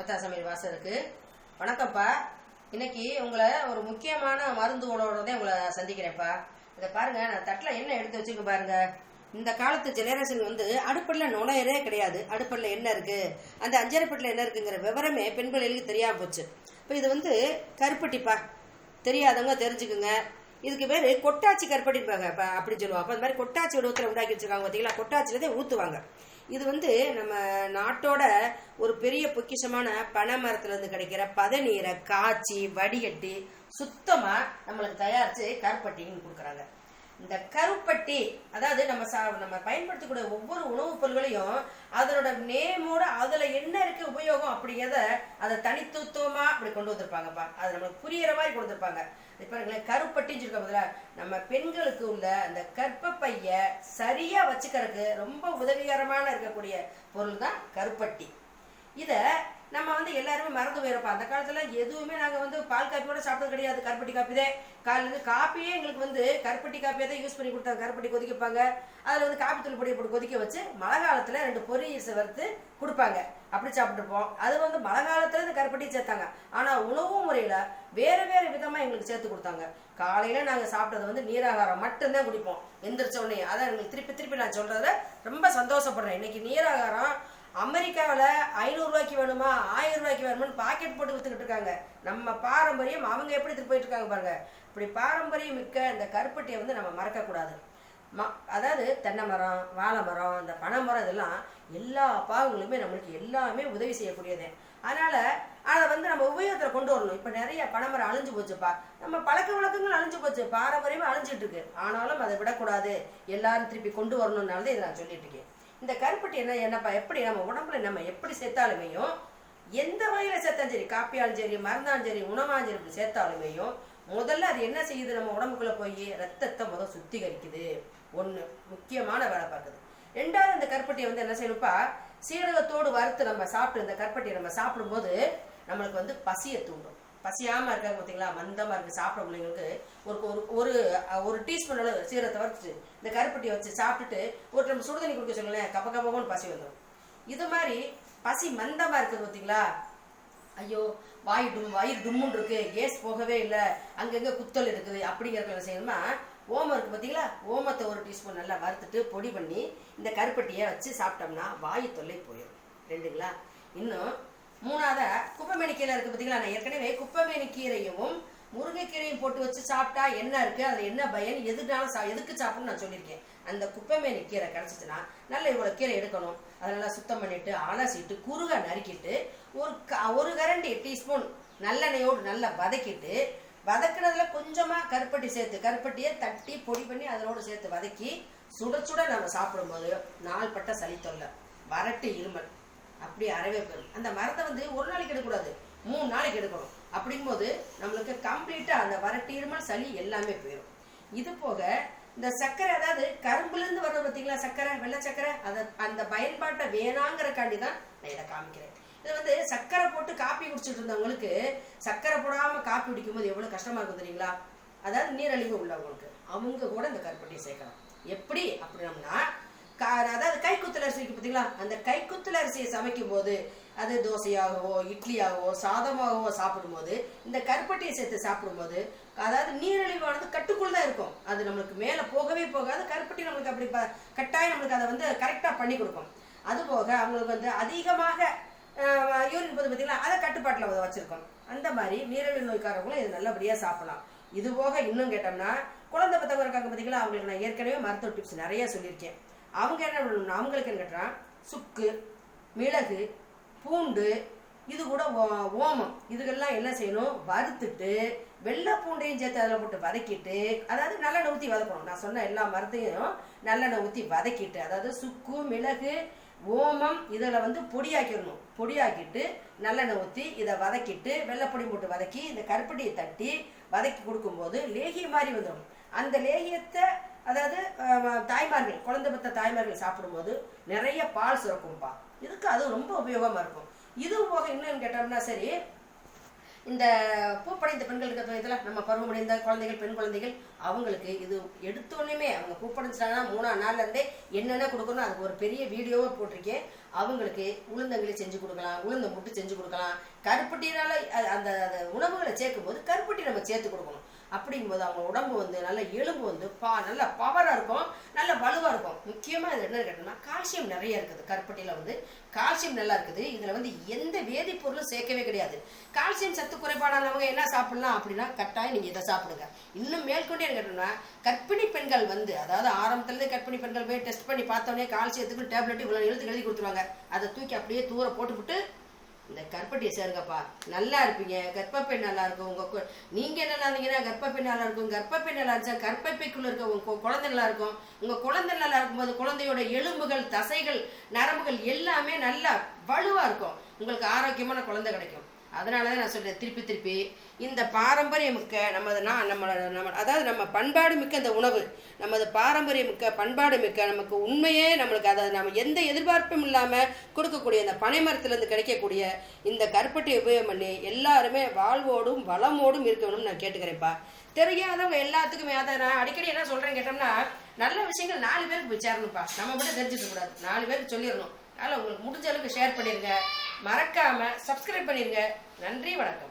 அப்பத்தா சமையல் வாசருக்கு வணக்கம்ப்பா. இன்னைக்கு உங்களை ஒரு முக்கியமான மருந்து தான் உங்களை சந்திக்கிறேன்ப்பா. இதை பாருங்க நான் தட்டில் என்ன எடுத்து வச்சுக்க பாருங்க. இந்த காலத்து ஜெனரேஷன் வந்து அடுப்படில் நுழையறே கிடையாது. அடுப்படில் என்ன இருக்கு. அந்த அஞ்சரைப்பட்டில் என்ன இருக்குங்கிற விவரமே பெண் பிள்ளைகளுக்கு தெரியாம போச்சு. இப்போ இது வந்து கருப்பட்டிப்பா. தெரியாதவங்க தெரிஞ்சுக்குங்க. இதுக்கு பேர் கொட்டாச்சி கருப்பட்டிப்பாங்க அப்படின்னு அப்படி சொல்லுவாங்க. அப்போ அந்த மாதிரி கொட்டாச்சி வடிவத்தில் உண்டாக்கி வச்சிருக்காங்க பார்த்தீங்களா? கொட்டாச்சியிலே தான் ஊற்றுவாங்க இது வந்து நம்ம நாட்டோட ஒரு பெரிய பொக்கிஷமான பனை மரத்துல இருந்து கிடைக்கிற பதநீரை காய்ச்சி வடிகட்டி சுத்தமா நம்மளுக்கு தயாரிச்சு கருப்பட்டின்னு கொடுக்குறாங்க. இந்த கருப்பட்டி அதாவது நம்ம சா நம்ம பயன்படுத்தக்கூடிய ஒவ்வொரு உணவுப் பொருள்களையும் அதனோட நேமோட அதுல என்ன இருக்கு உபயோகம் அப்படிங்கிறத அதை தனித்துவமா அப்படி கொண்டு வந்திருப்பாங்கப்பா. அது நம்மளுக்கு புரியிற மாதிரி கொடுத்துருப்பாங்க இப்போ பாருங்களேன் கருப்பட்டின்னு சொல்லிருக்க பதிலா நம்ம பெண்களுக்கு உள்ள அந்த கர்ப்பப்பைய சரியா வச்சுக்கிறதுக்கு ரொம்ப உதவிகரமான இருக்கக்கூடிய பொருள் தான் கருப்பட்டி. இதை நம்ம வந்து எல்லாருமே மறந்து போயிருப்போம் அந்த காலத்துல எதுவுமே நாங்க வந்து பால் காப்பியோட சாப்பிட்டது கிடையாது. கருப்பட்டி காப்பி தான். காலையில காப்பியே எங்களுக்கு வந்து கருப்பட்டி காப்பியை தான் யூஸ் பண்ணி கொடுத்தாங்க. கருப்பட்டி கொதிக்கப்பாங்க அதுல வந்து காப்பி தூள் பொடியை போட்டு கொதிக்க வச்சு மழை காலத்துல ரெண்டு பொரியல் வறுத்து கொடுப்பாங்க. அப்படி சாப்பிட்டுருப்போம். அது வந்து மழை காலத்துல இந்த கருப்பட்டி சேர்த்தாங்க. ஆனா உணவு முறையில வேற வேற விதமா எங்களுக்கு சேர்த்து கொடுத்தாங்க. காலையில நாங்க சாப்பிட்டது வந்து நீராகாரம் மட்டும்தான் குடிப்போம். எந்திரிச்ச உடனே. அதான் எங்களுக்கு திருப்பி திருப்பி நான் சொல்றத ரொம்ப சந்தோஷப்படுறேன். இன்னைக்கு நீராகாரம் அமெரிக்காவில் ஐநூறுரூவாய்க்கு வேணுமா? ஆயிரம் ரூபாய்க்கு வேணுமான்னு பாக்கெட் போட்டு விற்றுக்கிட்டு இருக்காங்க. நம்ம பாரம்பரியம் அவங்க எப்படி எடுத்துட்டு போயிட்டு இருக்காங்க பாருங்க. இப்படி பாரம்பரியம் மிக்க இந்த கருப்பட்டியை வந்து நம்ம மறக்கக்கூடாது ம அதாவது தென்னை மரம் வாழை மரம் இந்த பனை மரம் இதெல்லாம் எல்லா பாகங்களுமே நம்மளுக்கு எல்லாமே உதவி செய்யக்கூடியது. அதனால் அதை வந்து நம்ம உபயோகத்தில் கொண்டு வரணும். இப்போ நிறைய பனைமரம் அழிஞ்சு போச்சுப்பா. நம்ம பழக்க வழக்கங்கள் அழிஞ்சு போச்சு. பாரம்பரியமாக அழிஞ்சிட்டு இருக்கு. ஆனாலும் அதை விடக்கூடாது. எல்லாரும் திருப்பி கொண்டு வரணும்னால தான் இதை நான் சொல்லிட்டு இருக்கேன். இந்த கருப்பட்டி என்ன என்னப்பா எப்படி நம்ம உடம்புல நம்ம எப்படி சேர்த்தாலுமேயும் எந்த வகையில் சேர்த்தாலும் சரி காப்பியாலும் சரி மருந்தாலும் சரி உணவாலும் சரி இப்படி சேர்த்தாலுமேயும் முதல்ல அது என்ன செய்யுது? நம்ம உடம்புக்குள்ள போய் ரத்தத்தை முதல் சுத்திகரிக்குது. ஒன்று முக்கியமான வேலை பார்க்குது. ரெண்டாவது இந்த கருப்பட்டியை வந்து என்ன செய்யணும்ப்பா சீரகத்தோடு வறுத்து நம்ம சாப்பிட்டு இந்த கருப்பட்டியை நம்ம சாப்பிடும்போது நம்மளுக்கு வந்து பசியை தூண்டும். பசியாம இருக்காங்க பார்த்தீங்களா மந்தமா இருக்கு சாப்பிட பிள்ளைங்களுக்கு ஒரு ஒரு ஒரு ஒரு டீஸ்பூன் அளவு சீரத்தை வறுத்துட்டு இந்த கருப்பட்டியை வச்சு சாப்பிட்டுட்டு ஒரு நம்ம சுடுதண்ணி குடிக்க சொல்லுங்களேன் கப்ப கப்பகம்னு பசி வந்துடும் இது மாதிரி பசி மந்தமா இருக்குது பார்த்தீங்களா ஐயோ வாய் டும் வயிறு டும்முன்னு இருக்கு. கேஸ் போகவே இல்லை. அங்கங்க குத்தல் இருக்குது. அப்படிங்கிறத செய்யணுமா ஓமம் இருக்கு பார்த்தீங்களா ஓமத்தை ஒரு டீஸ்பூன் நல்லா வறுத்துட்டு பொடி பண்ணி இந்த கருப்பட்டியை வச்சு சாப்பிட்டோம்னா வாயு தொல்லை போயிடும் ரெண்டுங்களா? இன்னும் மூணாவது குப்பைமேனி கீரை இருக்கு பார்த்தீங்களா நான் ஏற்கனவே குப்பைமேனி கீரையும் முருங்கைக்கீரையும் போட்டு வச்சு சாப்பிட்டா என்ன இருக்கு? அதில் என்ன பயன்? எதுனாலும் சா எதுக்கு சாப்பிடணும்னு நான் சொல்லியிருக்கேன். அந்த குப்பைமேனி கீரை கிடச்சிச்சுன்னா நல்ல இவ்வளோ கீரை எடுக்கணும். அதை நல்லா சுத்தம் பண்ணிட்டு அலசிட்டு குறுக நறுக்கிட்டு ஒரு க- ஒரு கரண்டி டீஸ்பூன் நல்லெண்ணெயோடு நல்லா வதக்கிட்டு வதக்குனதுல கொஞ்சமாக கருப்பட்டி சேர்த்து கருப்பட்டியை தட்டி பொடி பண்ணி அதனோடு சேர்த்து வதக்கி சுட சுட நம்ம சாப்பிடும்போது நாள்பட்ட சளி தொல்லை வறட்டு இருமல். அப்படி அறவே போயிடும் அந்த மரத்தை வந்து ஒரு நாளைக்கு எடுக்கக்கூடாது. மூணு நாளைக்கு எடுக்கணும். அப்படிங்கும்போது நம்மளுக்கு கம்ப்ளீட்டாக அந்த வரட்டீருமல் சளி எல்லாமே போயிடும் இது போக இந்த சர்க்கரை அதாவது கரும்புலேருந்து வர வர்றது பார்த்தீங்களா சர்க்கரை வெள்ளை சர்க்கரை? அதை அந்த பயன்பாட்டை வேணாங்கிறக்காண்டி தான் நான் இதை காமிக்கிறேன். இது வந்து சர்க்கரை போட்டு காப்பி குடிச்சிட்டு இருந்தவங்களுக்கு சர்க்கரை போடாமல் காப்பி குடிக்கும்போது எவ்வளோ கஷ்டமாக இருக்கும் தெரியுங்களா? அதாவது நீரழிவு உள்ளவங்களுக்கு. அவங்க கூட இந்த கருப்பட்டியை சேர்க்கலாம். எப்படி அப்படின்னம்னா அதாவது கைக்குத்தல் அரிசி இருக்கு பார்த்தீங்களா அந்த கைக்குத்தல் அரிசியை சமைக்கும் போது அது தோசையாகவோ இட்லியாகவோ சாதமாகவோ சாப்பிடும்போது இந்த கருப்பட்டியை சேர்த்து சாப்பிடும்போது அதாவது நீரிழிவானது கட்டுக்குள் தான் இருக்கும். அது நம்மளுக்கு மேலே போகவே போகாது கருப்பட்டி நம்மளுக்கு அப்படி கட்டாயம் நம்மளுக்கு அதை வந்து கரெக்டாக பண்ணி கொடுக்கும். அது போக அவங்களுக்கு வந்து அதிகமாக யூரின் போது பார்த்தீங்களா அதை கட்டுப்பாட்டில் வச்சுருக்கோம். அந்த மாதிரி நீரிழிவு நோய்க்காரவங்களும் இது நல்லபடியாக சாப்பிடலாம். இது போக இன்னும் கேட்டோம்னா குழந்தை பத்தவங்க இருக்காங்க பார்த்தீங்களா அவங்களுக்கு நான் ஏற்கனவே மருத்துவ டிப்ஸ் நிறைய சொல்லியிருக்கேன். அவங்க என்ன பண்ணணும்னா அவங்களுக்கு என்ன கேட்டால் சுக்கு மிளகு பூண்டு இது கூட ஓ- ஓமம். இதுக்கெல்லாம் என்ன செய்யணும்? வறுத்துட்டு வெள்ளை பூண்டையும் சேர்த்து அதில் போட்டு வதக்கிட்டு அதாவது நல்லெண்ணெய் ஊற்றி வதக்கணும். நான் சொன்ன எல்லா மருந்தையும் நல்லெண்ணெய் ஊற்றி வதக்கிட்டு அதாவது சுக்கு மிளகு ஓமம் இதில் வந்து பொடியாக்கிடணும். பொடியாக்கிட்டு நல்லெண்ணெய் ஊற்றி இதை வதக்கிட்டு வெள்ளைப்பொடி போட்டு வதக்கி இந்த கருப்பட்டியை தட்டி வதக்கி கொடுக்கும்போது லேகி மாதிரி வந்துடும். அந்த லேகியத்தை அதாவது தாய்மார்கள் குழந்தை பெற்ற தாய்மார்கள் சாப்பிடும்போது நிறைய பால் சுரக்கும்பா. இதுக்கு அது ரொம்ப உபயோகமாக இருக்கும். இது போக இன்னும் கேட்டோம்னா சரி இந்த பூப்படைந்த பெண்களுக்கு இதில் நம்ம பருவமடைந்த குழந்தைகள் பெண் குழந்தைகள் அவங்களுக்கு இது எடுத்தோடனே அவங்க பூப்படைஞ்சிட்டாங்கன்னா மூணாம் நாள்ல இருந்தே என்னென்ன கொடுக்கணும் அதுக்கு ஒரு பெரிய வீடியோவை போட்டிருக்கேன். அவங்களுக்கு உளுந்தங்களி செஞ்சு கொடுக்கலாம் உளுந்த முட்டு செஞ்சு கொடுக்கலாம். கருப்பட்டினால அந்த அந்த உணவுகளை சேர்க்கும் போது கருப்பட்டி நம்ம சேர்த்து கொடுக்கணும். அப்படிங்கும்போது அவங்க உடம்பு வந்து நல்ல எலும்பு வந்து பா நல்ல பவராக இருக்கும். நல்ல வலுவாக இருக்கும். முக்கியமாக இது என்ன கேட்டோம்னா கால்சியம் நிறைய இருக்குது. கருப்பட்டியில் வந்து கால்சியம் நல்லா இருக்குது. இதில் வந்து எந்த வேதிப்பொருளும் சேர்க்கவே கிடையாது. கால்சியம் சத்து குறைபாடானவங்க என்ன சாப்பிடலாம் அப்படின்னா கட்டாயம் நீங்கள் இதை சாப்பிடுங்க. இன்னும் மேற்கொண்டு என்ன கேட்டோம்னா கர்ப்பிணி பெண்கள் வந்து அதாவது ஆரம்பத்துலேருந்து கர்ப்பிணி பெண்கள் போய் டெஸ்ட் பண்ணி பார்த்தோன்னே கால்சியத்துக்கு டேப்லெட் இவ்வளோ எழுத்து எழுதி கொடுத்துருவாங்க. அதை தூக்கி அப்படியே தூர போட்டுவிட்டு இந்த கற்பட்டியை சேருங்கப்பா. நல்லா இருப்பீங்க. கர்ப்பப்பை நல்லா இருக்கும். உங்க கு- நீங்க நல்லா இருந்தீங்கன்னா கர்ப்பப்பை நல்லா இருக்கும். கர்ப்பப்பை நல்லா இருந்துச்சா? கர்ப்பப்பைக்குள்ள இருக்க உங்க குழந்தை நல்லா இருக்கும். உங்க குழந்தை நல்லா இருக்கும்போது குழந்தையோட எலும்புகள் தசைகள் நரம்புகள் எல்லாமே நல்லா வலுவா இருக்கும். உங்களுக்கு ஆரோக்கியமான குழந்தை கிடைக்கும். அதனால தான் நான் சொல்கிறேன் திருப்பி திருப்பி. இந்த பாரம்பரிய மிக்க நமது நான் நம்ம நம்ம அதாவது நம்ம பண்பாடு மிக்க இந்த உணவு நமது பாரம்பரிய மிக்க பண்பாடு மிக்க நமக்கு உண்மையே நம்மளுக்கு அதாவது நம்ம எந்த எதிர்பார்ப்பும் இல்லாமல் கொடுக்கக்கூடிய இந்த பனைமரத்துலேருந்து கிடைக்கக்கூடிய இந்த கருப்பட்டி உபயோகம் பண்ணி எல்லாருமே வாழ்வோடும் வளமோடும் இருக்கணும்னு நான் கேட்டுக்கிறேன்ப்பா. தெரியாதவங்க எல்லாத்துக்குமே அதை நான் அடிக்கடி என்ன சொல்கிறேன் கேட்டோம்னா நல்ல விஷயங்கள் நாலு பேருக்கு போய் சேரணும்ப்பா. நம்ம மட்டும் தெரிஞ்சுக்க கூடாது. நாலு பேருக்கு சொல்லிடணும். அதனால் உங்களுக்கு முடிஞ்ச அளவுக்கு ஷேர் பண்ணிடுங்க மறக்காமல் சப்ஸ்கிரைப் பண்ணிடுங்க நன்றி வணக்கம்.